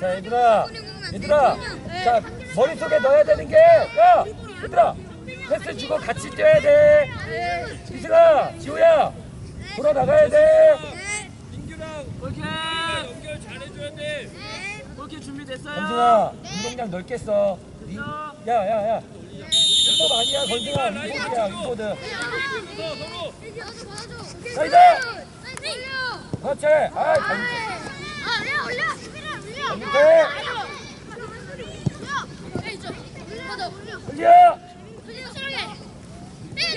자 얘들아. 얘들아. 자 머릿속에 넣어야 되는 게야 얘들아. 패스 주고 같이 뛰어야 돼. 이승아 지호야. 돌아 나가야 돼. 민규랑 오케이. 연결 잘해줘야 돼. 오케이 준비됐어요. 건승아 운동량 넓게 써. 야야야. 법 아니야 건승아. 윗보드야 윗보드 서로 서로. 사이드 그렇지. 아잘 밑에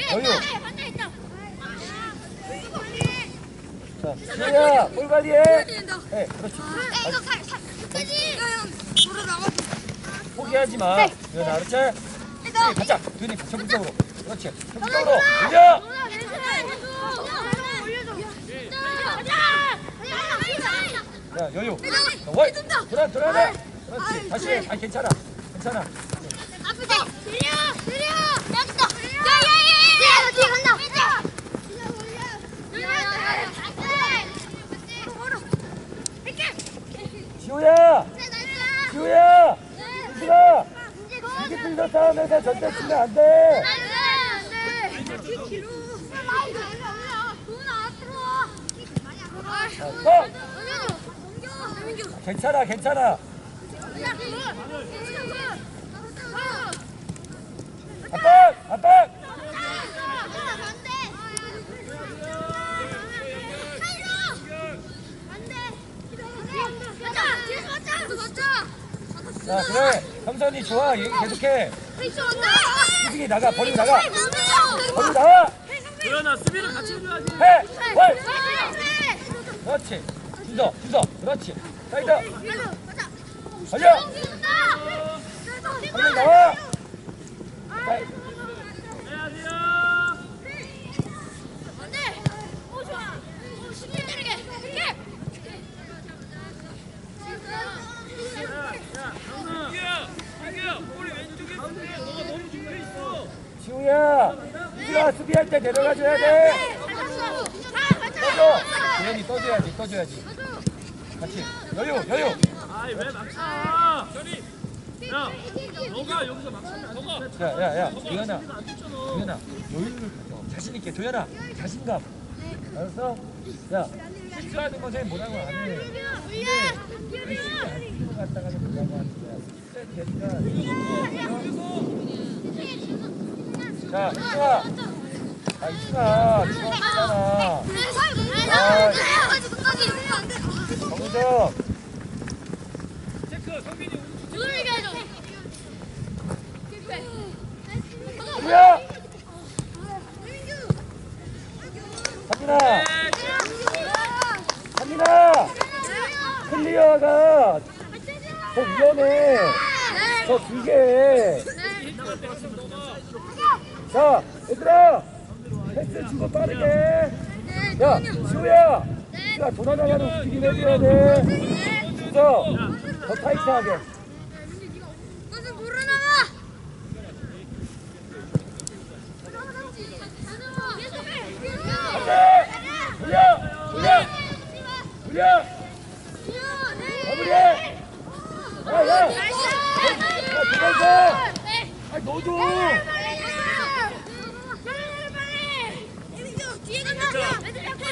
흘려 자 지호야 볼 관리해 네 그렇지 포기하지 마. 유연아 그렇지? 네, 가자. 두니 적극적으로. 그렇지. 적극적으로. 흘려 야 여유. 월 돌아 돌아야 돼 그렇지. 다시. 해. 아 괜찮아. 괜찮아. 지호야! 지호야! 이승아 이게 필더 싸움에서 절대 치면 안 돼 괜찮아 괜찮아. 압박 압박 자 그래. 삼선이 좋아. 얘 계속해. 이승이 나가. 버리고 나가. 버리고 나와 도현아 수비를 같이 해줘야지. 해월 그렇지. 준서 준서. 그렇지 사이드 걸려 걸려 나와. 지우야 이승아 수비할 때 내려가줘야 돼. 떠줘. 도현이 떠줘야지 떠줘야지 같이 여유 여유 아이 왜 막쳐? 저리. 야, 너가 여기서 안 돼. 야야야 도현아 안. 도현아 여유를 가져 자신 있게 도현아 자신감 알았어? 야 실수하는 것에 뭐라고 안 해. 근데 실수 갔다가는 뭐라고 하는 거야. 자 이승아 아 이승아 중앙이잖아 정우정 체크, 성빈이 주야? 상민아 상민아 클리어가 더 위험해. 더 길게 해. 자 얘들아. 패스 주고 빠르게. 야 지호야 야 돌아나가는 움직임 해줘야 돼. 준서 더 타이트하게 안돼 돌려 돌려 돌려 마무리해 야야 야 그걸 줘 아니 너도 이걸 그렇지 야 자, 자신 있게.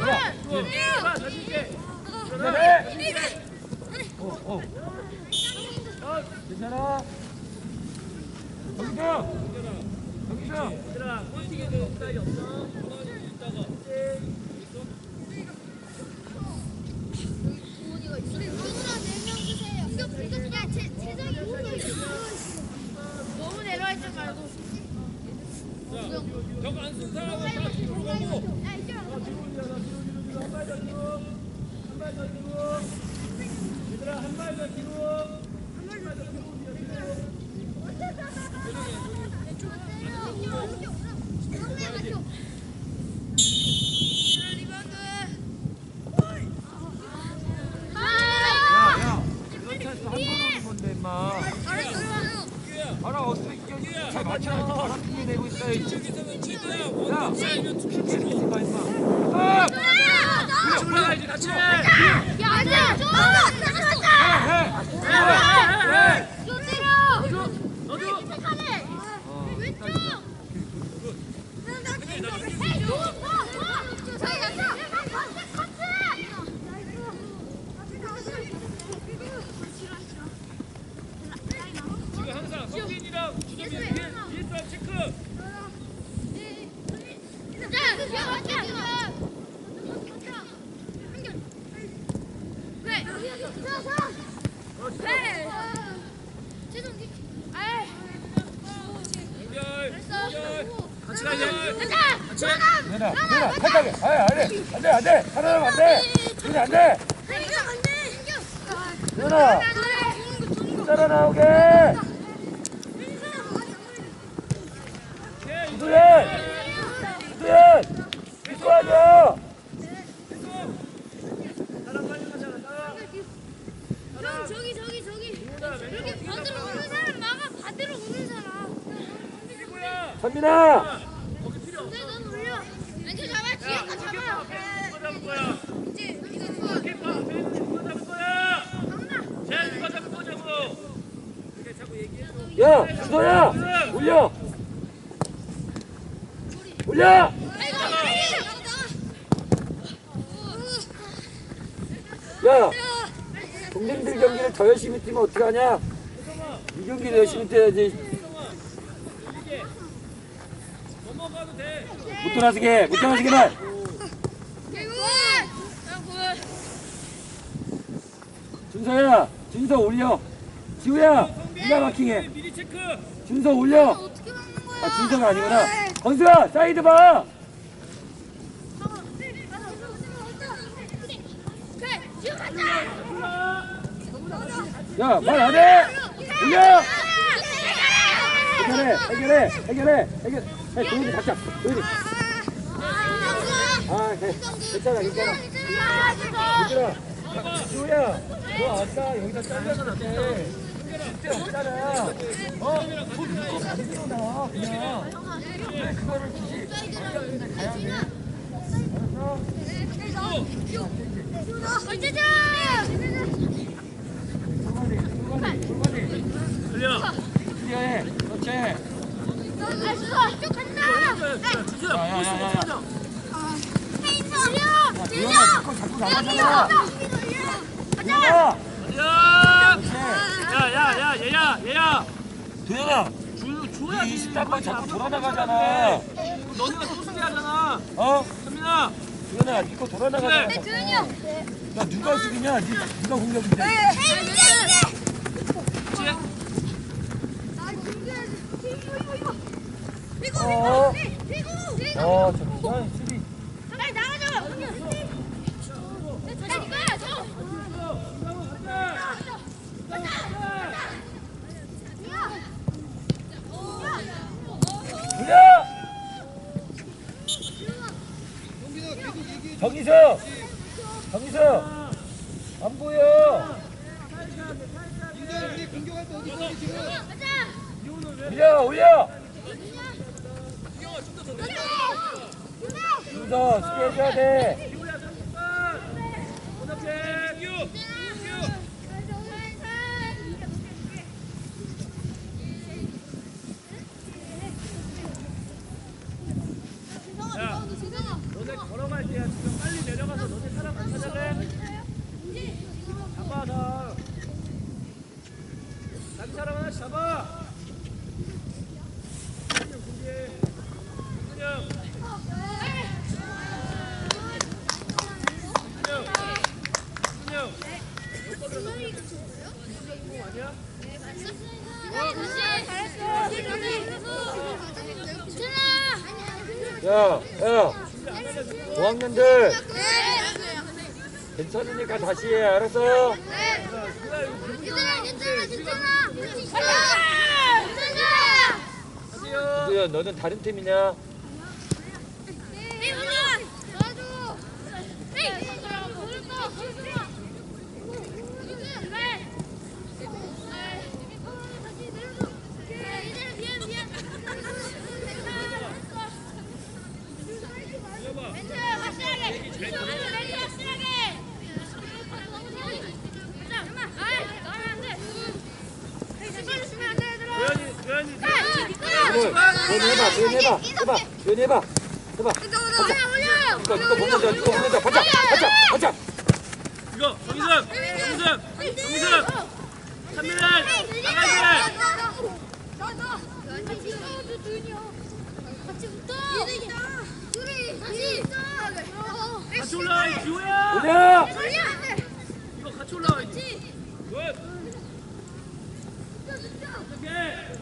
그래 오, 오. 괜찮아 정기정 정기정 얘들아, 되는 따위 없어. 너무 내려와 있지 말고. 벽안쓴 사람은 다 뒤로 가고. 야, 이쪽. 얘들아, 한 발 더 뒤로. 야야 이런 찬스 한번 봐라 어떻게 잘 맞춰야지 바람 피해 내고 최대한 야 이게 있을까 임마 아! 올라가야지, 같이 그렇지. 야, 앉아! 줘! 앉아! 해. 줘 때려! 너도. 착하네! 왼쪽! 헤이, 줘! 봐! 봐! 저기 앉아! 커트! 지금 항상 성진이랑 주점이 뒤에 뒤에 사람 체크. 자, 야, 앉아! 네. 네. 죄송, 아이. 연결. 됐어. 누나, 누나, 탈타게. 아, 안 돼, 안 돼, 안 돼. 살아나면 안 돼. 그래, 안 돼. 누나, 따라 나오게. 수현, 수현, 이수하죠. 사람 빨리 가자. 나와. 형 저기 저기 저기. 여기 반대로 오는 사람 막아 반대로 오는 사람? 선민아, 거기 필요 없어. 근데 넌 올려 왼쪽 잡아 야, 뒤에 거 키퍼 잡아 앞에 누가 잡을 거야? 이제 이거 좋아 키퍼 앞에 누가 잡을 거야? 쟤 누가 잡을 거냐고. 그래 자꾸 얘기해. 야, 수서야, 올려. 올려. 아이고 야, 동생들 경기를 더 열심히 뛰면 어떡하냐? 이 경기를 열심히 뛰어야지. 못 돌아서게만. 준서야, 준서 올려. 지우야, 기가 막히게. 준서 올려. 아, 준서가 아니구나. 건수야, 사이드 봐. 그래 지금 가자 야, 말 안 해. 올려. 해결해, 해결해, 해결해, 해결. 해, 도훈이 잡자. 도훈이. 아, 돼. 괜찮아, 괜찮아. 얘들아, 지우야, 너 아까 여기다 잘렸는데 그때 없잖아. 어? 뭐 이거 가지고 나와, 그냥. 왜 그거를 굳이 가야 돼? 알았어? 어쩌자 골반이, 골반이, 그렇지. 알았어 쭉 간다 주세요. 야, 야, 야, 야, 야. 들려 들려 도현아, 자꾸 자꾸 나가잖아. 도현아. 야. 그렇지. 야야 야 얘야 얘야. 도현아. 주 줘야 이 23번 자꾸 돌아나가잖아. 너네가 소수리 하잖아. 어? 선민아. 도현아, 니거 돌아나가잖아. 자꾸. 도현이 형 야, 누가 수비냐? 니, 누가 공격인데? 어? 어, 저 이상한 수비. 빨리 나가줘. 자, 이거야, 줘. 돌려! 정희석! 정희석! 안 보여! 올려, 올려! 준서, 수비해줘야 돼! 너네 걸어갈 때야 지금 빨리 내려가서 너네 사람 안 찾아내. 잡아 나. 자기 사람 하나씩 잡아. 그냥 준비해. 그냥. 그냥. 그냥. 아니야? 야, 야, 5학년들 괜찮으니까 다시 해, 알았어? 괜찮아, 괜찮아, 괜찮아. 하세요. 수야, 너는 다른 팀이냐? 연이 해봐, 해봐. 이거, 이거 못 넣자, 이거 못 넣자. 받자, 받자, 받자. 이거 정희승 정희승 정희승 찬민이 나가야지 같이 올라와 이 기호야 올려. 이거 같이 올라와야지 굿 오케이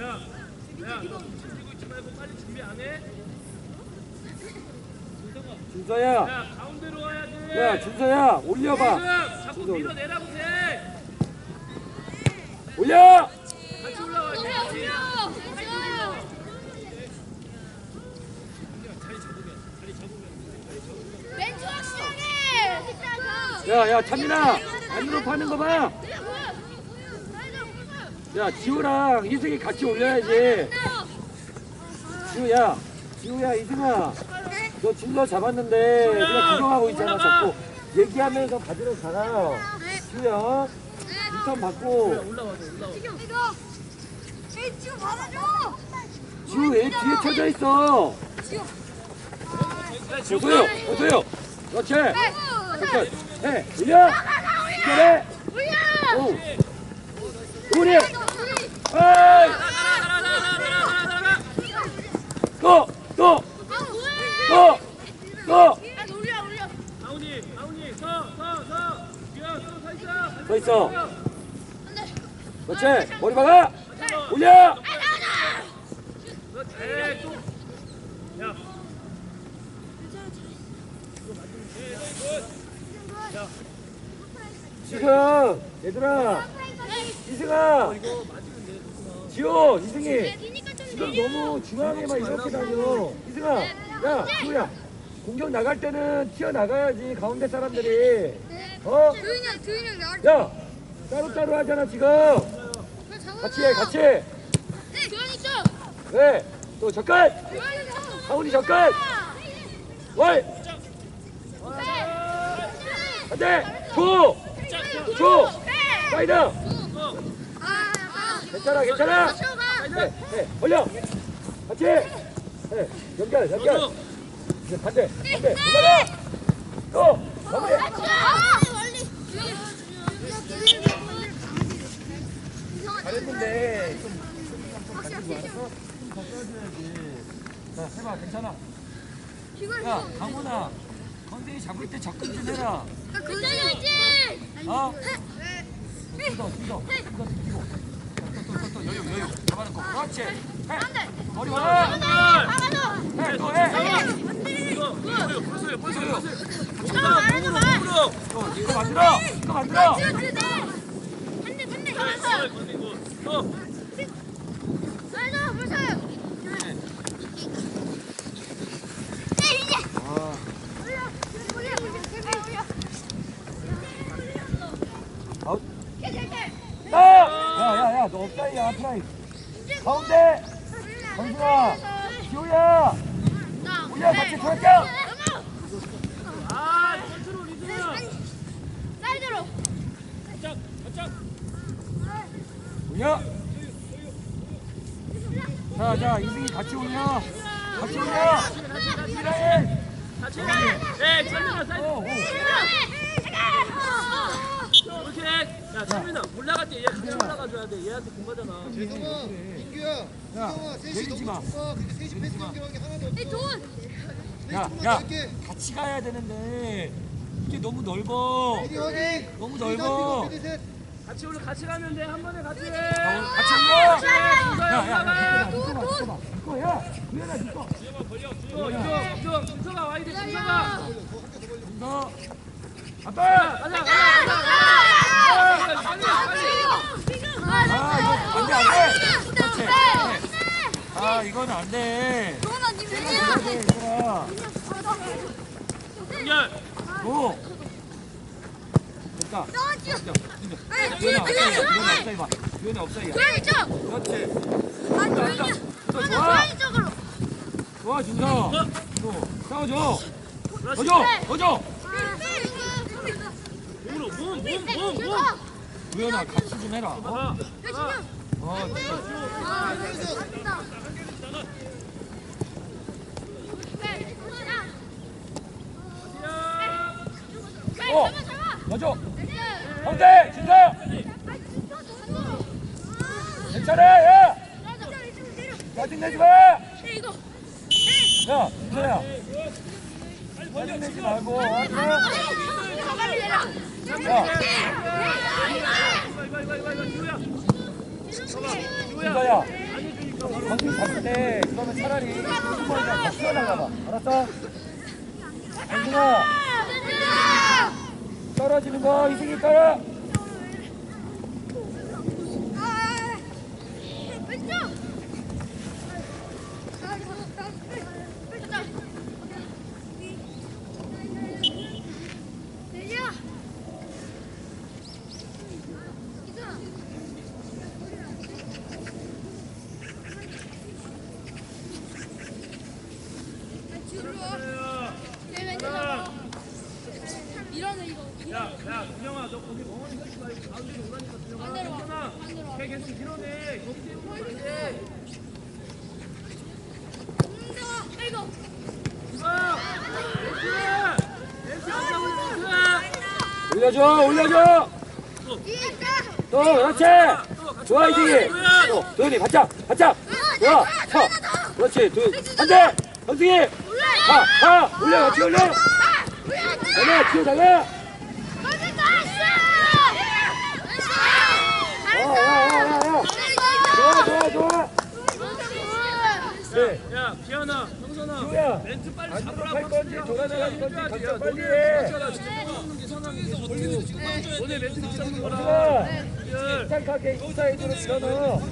야, 야, 너 지금 있지 말고 빨리 준비 안 해? 준서야, 야, 가운데로 와야지. 야, 준서야, 올려봐. 지금 자꾸 밀어내라고 해. 올려. 같이 올라와야지. 같이. 왼쪽 시작해! 야, 야, 찬민아, 안으로 파는 거 봐. 야, 지우랑 이승이 같이 올려야지. 지우야, 지우야, 이승아. 너 준서 잡았는데 그냥 구경하고 있잖아, 자꾸. 얘기하면서 받으러 가라. 지우야, 리턴 받고. 이거 지금 받아줘! 지우 얘 뒤에 쳐져 있어. 야, 여보요, 여보요. 그렇지. 잠깐, 해, 올려. 그래. 오. 우리. 에이. 또, 또, 또, 또. 아우니, 아우니, 서, 서, 서. 기현, 서, 서 있어. 서 있어. 그렇지. 머리 박아. 올려. 에이, 또. 야. 지금 얘들아, 이승아, 지호, 이승이. 지금 너무 중앙에만 이렇게 다녀. 이승아, 야, 지호야. 공격 나갈 때는 튀어나가야지, 가운데 사람들이. 어? 조인이 조인이 나 야, 따로따로 하잖아, 지금. 같이 해, 같이 해. 조인이 좀 네. 또 접근. 조인이 하훈이 접근. 월. 안 돼. 줘. 줘. 사이드. 괜찮아, 괜찮아. 네, 네. 올려. 같이 해. 네. 연결, 연결. 이제 반대, 반대. 또. 마무리. 잘했는데 좀 자, 해봐, 괜찮아. 야, 강훈아. 건대이 잡을 때 접근 좀 해라. 어? 뜯어, 뜯어, 뜯어, 뜯고. 또또또 여유, 여유. 잡아놓고. 그렇지. 해. 머리 와. 해, 또 해. 이거, 이거, 볼 이거 만들어. 네, 건디고. 또. 아웃. 야, 너 프라이. 가운데. 정준아. 지호야. 우리야 같이 돌아가. 아, 컨트롤 리드가. 사이드로 바짝, 바짝. 올려. 자, 자, 이승이 같이 올려. 같이 올려. 미라해. 같이 해. 네, 찬민아, 사이드. 오, 오. 이렇게 해. 야, 찬민아, 올라갈 때얘 같이 올라가줘야 돼. 얘한테 공 가잖아. 재성아, 민규야, 야, 민경아, 셋이 너무 마. 좁아. 근데 셋이 패스 연결하기 하나도 없어. 네, 야, 조금만 야. 같이 가야 되는데 이게 너무 넓어. 너무 넓어. 같이 올라, 같이 가면 돼. 한 번에 같이 해. 같이 올려. 같이 해. 준서야, 야, 야, 야, 올라가. 이거 봐, 이거 봐. 이거 야, 이거. 이거, 이거, 이거. 준서가 와야 돼, 준서가. 너, 자, 아빠. 가자, 가자, 가자. 빨리, 빨리. 아, 이거 안 돼, 안 돼. 그렇지. 네. 아, 이거는 안 돼. 연결. 오. 됐다. 구현아, 없어야. 그렇지. 또 좋아. 준서 또 싸워줘 몸으로 몸몸몸몸 우연아 같이 좀 해라 어? 자어 어, 더줘 형대 준서 괜찮아 야 짜증내지 마 야, 준서야. 짜증내지 말고, 알았어? 야, 이거 이거 이거 이거 지우야 준서야. 정신 잡을 때, 그러면 차라리 승부머리가 더 튀어나가봐. 알았어? 안준아, 떨어지는 거, 이승이 떨어. 이러네 이거. 야야 준영아 너 거기 멍하니 서지 말고 가운데로 오라니까 준영아 반대로 와, 준영아 반대로 와. 걔 계속 밀어내 거기 세우면 안돼 이거. 이거 멘트 멘트 안 잡으면 멘트 올려줘, 올려줘. 또, 그렇지. 좋아, 이승이. 또, 도현이, 바짝, 바짝. 좋아, 쳐. 그렇지, 두, 한 대. 현승이. 가, 가. 올려, 같이 올려. 올려, 뒤에 나가. 어, 야, 야, 야, 야. 좋아, 좋아, 좋아. 네. 야 기현아 형선아 지우야. 멘트 빨리 잡으라고 갈 건지. 돌아나갈 건지. 각자 야, 빨리 해. 너네 멘트 못 잡는 거라. 침착하게 인사이드로 밀어넣어.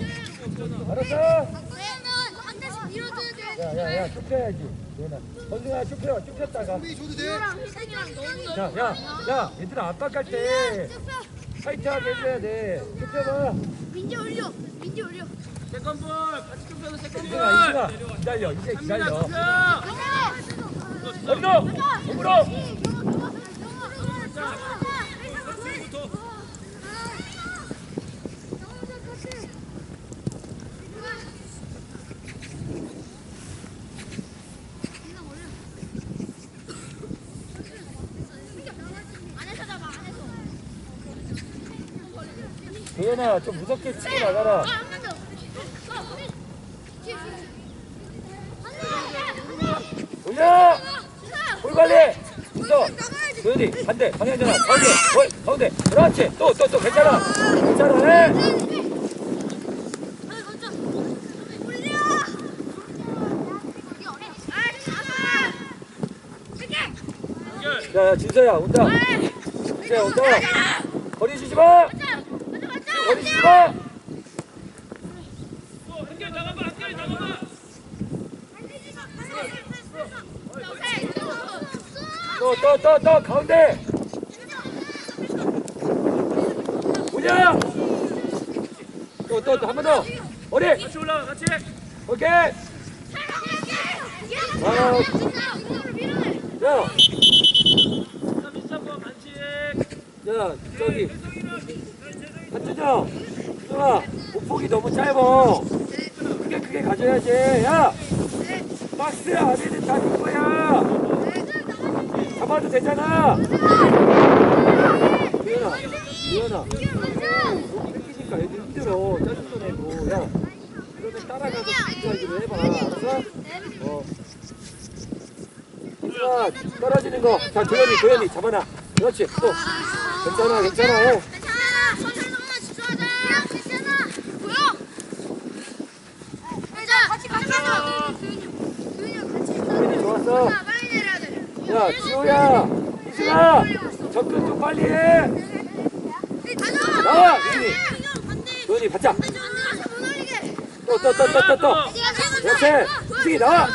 알았어? 야, 야, 야, 쭉 펴야지. 도현아. 현승아, 쭉 펴, 쭉 폈다가. 우리 줘도 돼? 야, 야, 야, 얘들아, 압박할 때 타이트하게 해줘야 돼. 쭉 펴봐. 민지 올려. 민지 올려. 세컨볼 같이 이승아, 이승아, 기다려. 이제 기다려. 어디로? 몸으로! 도현아, 좀 무섭게 치고 나가라. 아, 한번 더. 어, 뒤에, 뒤에. 올려! 볼 관리! 있어! 도현이, 반대, 방향 전환. 가운데, 볼, 가운데. 그렇지. 또, 또, 또, 괜찮아. 괜찮아, 해. 야, 야, 진서야, 온다. 진서야, 온다. 거리 주지 마! 거리 주지 마! 또 연결 나가봐 연결 나가봐 또, 또, 또, 또, 가운데! 오냐! 또, 또, 또, 한 번 더! 머리! 같이 올라가 같이 오케이! 아, 야! 3 3번 반칙 야, 저기, 한준영! 준영아, 옷폭이 너무 짧아. 크게 크게 가져야지. 야! 박스 안에는 다네 거야. 잡아도 되잖아. 유연아, 유연아. 여기 뺏기니까 애들 힘들어. 짜증도 내고. 야, 그러면 따라가서 진짜기로 해봐. 알았어? 어. 유연아, 떨어지는 거. 자, 도현이, 도현이 잡아놔. 그렇지. 또. 괜찮아, 괜찮아. 자, 같이 가자. 도윤이 같이. 도현이 좋았어. 야, 지호야, 이승아, 접근 좀 빨리 해. 나와. 반대 못 올리게. 또, 또, 또, 또, 또, 또. 그렇지. 이승이 나와.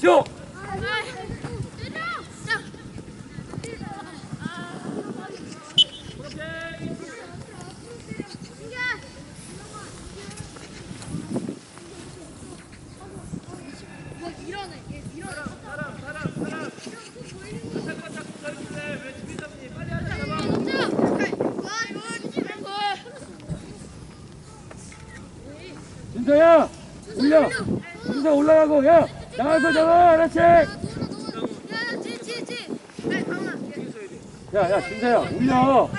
지호. 오케이 이런 올려. 준서 올라가고, 야, 나가서 잡아, 그렇지. 야, 지, 지, 지. 야, 강아. 야, 야, 준서야, 올려.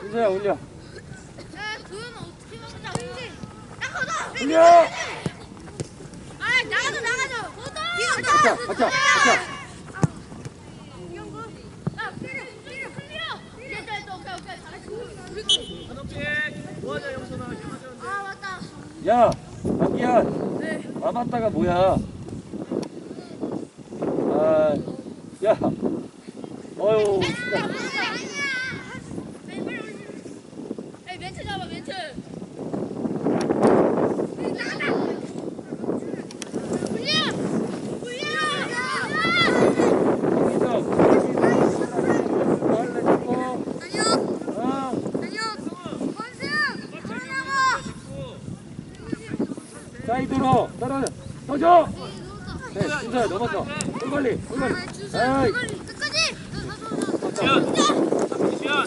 준서야, 올려. 야. 야. 올려. 가자, 가자, 가자. 야, 아, 박기현. 네. 남았다가 뭐야? 아, 야. 에이, 멘트 잡아, 멘트. 훈련! 훈련! 빨리 잡고. 어. 사이드로 떨어져. 떠줘. 네, 준서야 넘었어. 물 관리, 물 관리. 에이, 끝까지! 지연 지연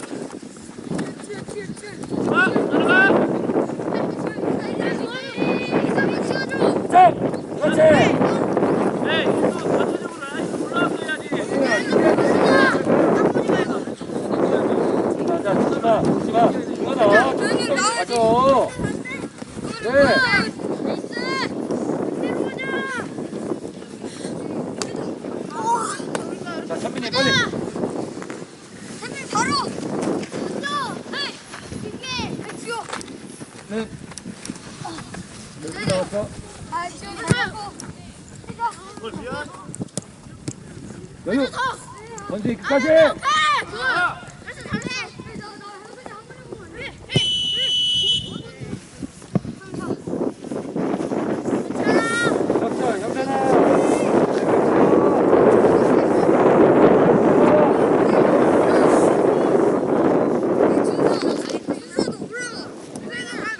아 따라가 자, 그렇지. 에이 또 전체적으로 라인 올라왔어야지 자, 자, 죽지 마, 죽지 마. 죽어라. 가져. 네. 자, 천민이 빨리. 네. 몇 나왔어? 뭘 지연 여유. 건지 끝까지. 격자, 형사나.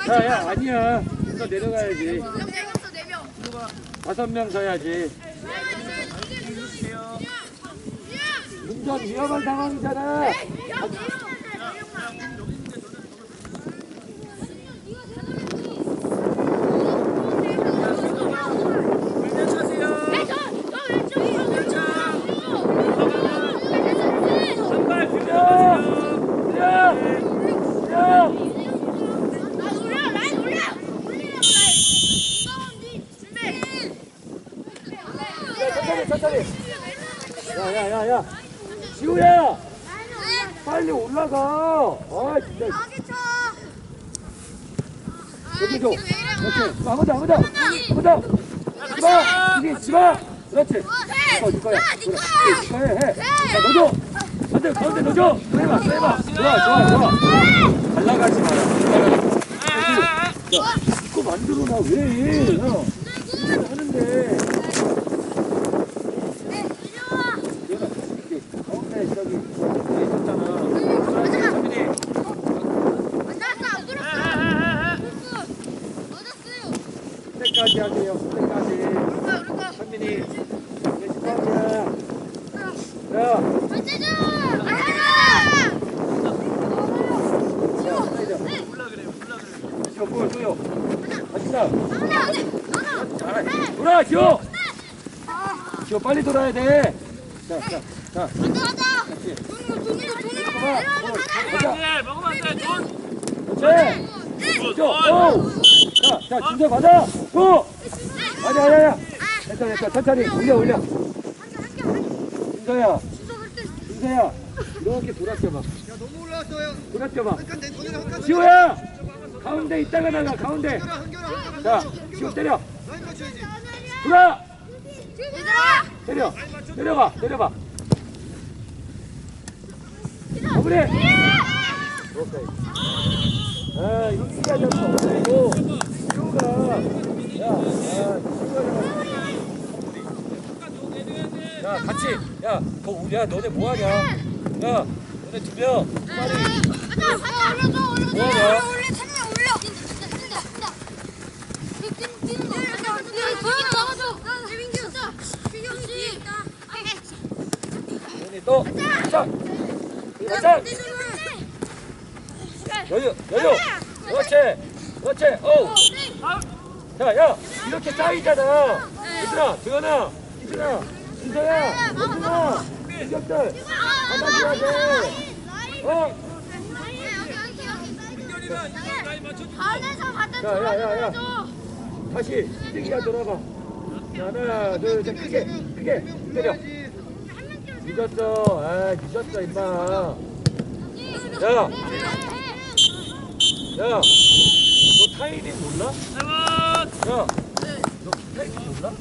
야, 야, 아니야. 너 내려가야지. 다섯 명 서야지. 운전 위험한 상황이잖아. 불면 차세요 한발 비벼가세요 야! 야! 천천히, 천천히. 야, 야, 야, 야. 지우야! 빨리 올라가. 아, 진짜. 여기 줘. 그렇지. 아무도 아무도. 아무도. 집어. 이게 집어. 그렇지. 어, 네 거야. 네 거야. 해, 해. 자, 넣어줘. 해봐, 또 해봐. 좋아, 좋아, 좋아. 잘 나가지 마라. 야, 이거 만들어 놔. 왜? 야, 하는데. 얘가 이렇게 가운데 저기 여기 있었잖아. 선민이. 그때까지 하세요. 그때까지. 선민이. 이제 집합이야. 자, 지호 볼 쏘요. 갑시다. 잘해. 돌아, 지호. 지호 빨리 돌아야 돼. 자, 자, 자. 그렇지. 안돼 먹으면 안돼 돈 그렇지. 오! 자, 자, 준서 가자! 고! 아니야, 아니야, 아니야. 됐다. 천천히. 올려, 올려. 준서야, 준서야. 이렇게 돌아껴봐. 야 너무 올라왔어요. 돌아껴봐. 한칸 내 돈이랑 한칸 지호야! 가운데 있다가 나가, 가운데. 한결아 한결아 한결아. 자, 지호 때려. 라인 맞춰야지. 돌아! 때려. 때려봐, 때려봐. 마무리! 오케이. 아, 이기가 잡고 없고. 지호가. 야, 같이. 야, 거 우리, 야, 너네 뭐하냐? 야, 너네 두 명. 빨리. 너네 또. 자, 가자. 여유, 여유. 그렇지. 그렇지. 오. 자, 야, 이렇게 쌓이잖아. 얘들아, 도현아, 이준아, 준서야, 원준아, 이격들, 받아줘야 돼. 어? 가운데서 받은 야. 다시 승기야 돌아봐. 자, 하나, 둘, 셋, 크게, 크게 때려. 늦었어. 아, 늦었어, 임마. 야, 야, 너 타이밍 몰라? 야, 너 타이밍 몰라?